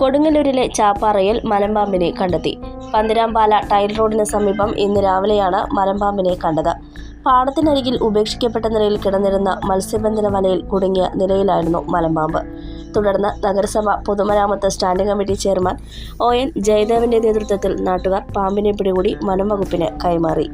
കൊടുങ്ങല്ലൂരിലെ ചാപ്പാറയിൽ മലമ്പാമ്പിനെ കണ്ടെത്തി. പന്തിരാമ്പാല ടൈൽ റോഡിന് സമീപം ഇന്ന് രാവിലെയാണ് മലമ്പാമ്പിനെ കണ്ടത്. പാടത്തിനരികിൽ ഉപേക്ഷിക്കപ്പെട്ട നിലയിൽ കിടന്നിരുന്ന മത്സ്യബന്ധന വലയിൽ കുടുങ്ങിയ നിലയിലായിരുന്നു മലമ്പാമ്പ്. തുടർന്ന് നഗരസഭ പൊതുമരാമത്ത് standing committee chairman O N ജയദേവന്റെ നേതൃത്വത്തിൽ നാട്ടുകാർ പാമ്പിനെ പിടികൂടി വനം വകുപ്പിന് കൈമാറി.